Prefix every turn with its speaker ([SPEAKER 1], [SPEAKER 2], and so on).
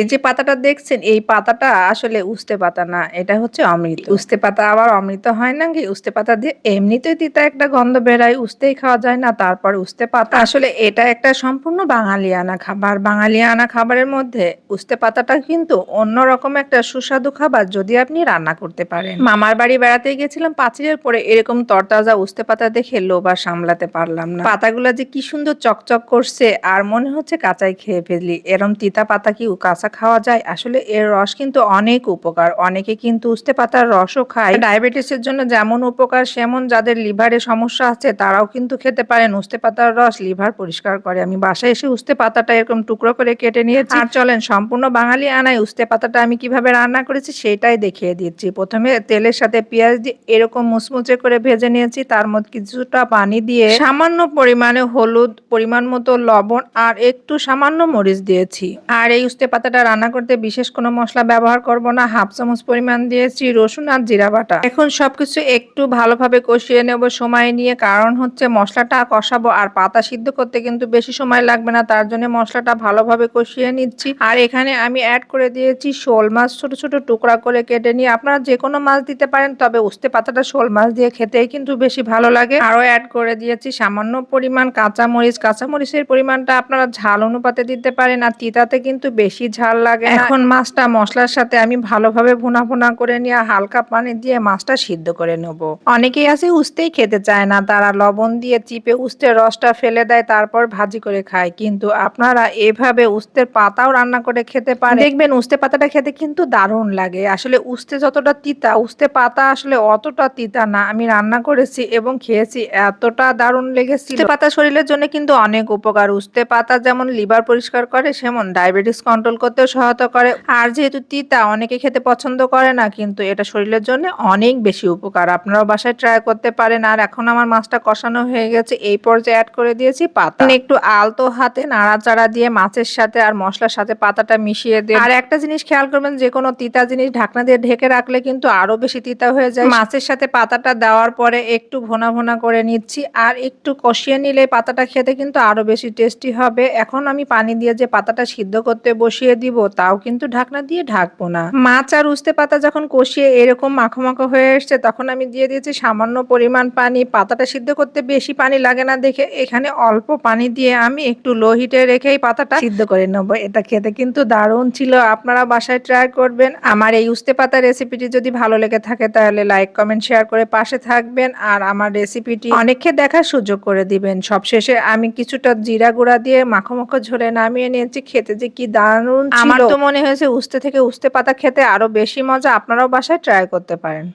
[SPEAKER 1] এই যে পাতাটা দেখছেন, এই পাতাটা আসলে উস্তে পাতা না, এটা হচ্ছে অমৃত। উস্তে পাতা আবার অমৃত হয় না কি? উস্তে পাতা দিয়ে এমনিতেই তিতা একটা গন্ধ বেরায় উস্তেই খাওয়া যায় না, তারপর উস্তে পাতা। আসলে এটা একটা সম্পূর্ণ বাঙালিয়ানা খাবার। বাঙালিয়ানা খাবারের মধ্যে উস্তে পাতাটা কিন্তু অন্যরকম একটা সুস্বাদু খাবার যদি আপনি রান্না করতে পারেন। মামার বাড়ি বেড়াতে গেছিলাম পাঁচিলের পরে এরকম তরতাজা উস্তে পাতা দেখে আর সামলাতে পারলাম না। পাতাগুলো যে কি সুন্দর চকচক করছে, আর মনে হচ্ছে কাঁচাই খেয়ে ফেললি এরম তিতা পাতা কি কাঁচা খাওয়া যায়। আসলে এর রস কিন্তু অনেক উপকার। অনেকে কিন্তু উস্তে পাতার রসও খায়। ডায়াবেটিসের জন্য যেমন উপকার, সেমন যাদের লিভারে সমস্যা আছে, তারাও কিন্তু খেতে পারেন। উস্তে পাতার রস লিভার পরিষ্কার করে। আমি বাসায় এসে উস্তে পাতাটা এরকম টুকরো করে কেটে নিয়েছি। আর চলেন, সম্পূর্ণ বাঙালি আনায় উস্তে পাতাটা আমি কীভাবে রান্না করেছি সেটাই দেখিয়ে দিচ্ছি। প্রথমে তেলের সাথে পেঁয়াজ দিয়ে এরকম মুচমুচে করে ভেজে নিয়েছি। তার মধ্যে কিছুটা পানি দিয়ে সামান্য পরিমাণে হলুদ, পরিমাণ মতো লবণ আর একটু সামান্য মরিচ দিয়েছি। আর এই উস্তে পাতাটা রান্না করতে বিশেষ কোনো মশলা ব্যবহার করব না। হাফ চামচ পরিমাণ দিয়েছি রসুন আর জিরা বাটা। এখন সবকিছু একটু ভালোভাবে কষিয়ে নেব সময় নিয়ে, কারণ হচ্ছে মশলাটা কষাবো আর পাতা সিদ্ধ করতে কিন্তু বেশি সময় লাগবে না, তার জন্য মশলাটা ভালোভাবে কষিয়ে নিচ্ছি। আর এখানে আমি অ্যাড করে দিয়েছি শোল মাছ, ছোট ছোট টুকরা করে কেটে নিয়ে আপনারা যে কোনো মাছ দিতে পারেন, তবে উস্তে পাতাটা শোল মাছ দিয়ে খেতেই কিন্তু বেশি ভালো লাগে। আরও অ্যাড করে দিয়েছি সামান্য পরিমাণ কাঁচামরিচ। কাঁচামরিচের পরিমাণটা আপনারা ঝাল অনুপাতে দিতে পারেন আর তিতাতে কিন্তু বেশি ঝাল লাগে এখন মাছটা মশলার সাথে আমি ভালোভাবে ভুনা ভুনা করে নিয়ে হালকা পানি দিয়ে মাছটা সিদ্ধ করে নেব। অনেকেই আছে উস্তেই খেতে চায় না। তারা লবণ দিয়ে চিপে উস্তের রসটা ফেলে দেয়, তারপর ভাজি করে খায়। কিন্তু আপনারা এভাবে উস্তের পাতাও রান্না করে খেতে পারেন। দেখবেন উস্তে পাতাটা খেতে কিন্তু দারুণ লাগে। আসলে উস্তে যতটা তিতা, উস্তে পাতা আসলে অতটা তিতা না। আমি রান্না করেছি এবং খেয়েছি, এতটা দারুণ লেগেছিল। উস্তে পাতা শরীরের জন্য কিন্তু অনেক উপকার। উস্তে পাতা যেমন লিভার পরিষ্কার করে, সেমন ডায়াবেটিস কন্ট্রোল করতেও সহায়তা করে। আর যেহেতু তিতা অনেকে খেতে পছন্দ করে না, কিন্তু এটা শরীরের জন্য অনেক বেশি উপকার। আপনারাও বাসায় ট্রাই করতে পারেন। আর এখন আমার মাছটা কষানো হয়ে গেছে। এই পর্যায়ে অ্যাড করে দিয়েছি পাতা। একটু আলতো হাতে নাড়াচাড়া দিয়ে মাছের সাথে আর মশলার সাথে পাতাটা মিশিয়ে দিয়ে আর একটা জিনিস খেয়াল করবেন, যে কোনো তিতা জিনিস ঢাকনা দিয়ে ঢেকে রাখলে কিন্তু আরও বেশি তিতা হয়ে যায়। মাছের সাথে পাতাটা দেওয়ার পরে একটু ভোনা ভোনা করে নিচ্ছি। আর একটু কষিয়ে নিলে পাতাটা খেতে কিন্তু আরও বেশি টেস্টি হবে। এখন আমি পানি দিয়ে যে পাতাটা সিদ্ধ করতে বসিয়ে দিব, তাও কিন্তু ঢাকনা দিয়ে ঢাকবো না। মাছ আর উস্তে পাতা যখন কষিয়ে এরকম মাখো মাখো হয়ে এসছে, তখন আমি দিয়ে দিয়েছি সামান্য পরিমাণ পানি। পাতাটা সিদ্ধ করতে বেশি পানি লাগে না দেখে এখানে অল্প পানি দিয়ে আমি একটু লো হিটে রেখেই পাতাটা সিদ্ধ করে নেব। এটা খেতে কিন্তু দারুণ ছিল। আপনারা বাসায় ট্রাই করবেন। আমার এই উস্তে পাতা রেসিপিটি যদি ভালো লেগে থাকে, তাহলে লাইক কমেন্ট শেয়ার করে পাশে থাকবেন। আর আমার রেসিপিটি অনেককে দেখার সুযোগ করে দিবেন। সবশেষে আমি কিছুটা জিরা গুঁড়া দিয়ে মাখো মাখো ঝোলে নামিয়ে নিয়েছি। খেতে যে কি দারুণ আমার তো মনে হয়েছে উস্তে থেকে উস্তে পাতা খেতে আরও বেশি মজা আপনারাও বাসায় ট্রাই করতে পারেন।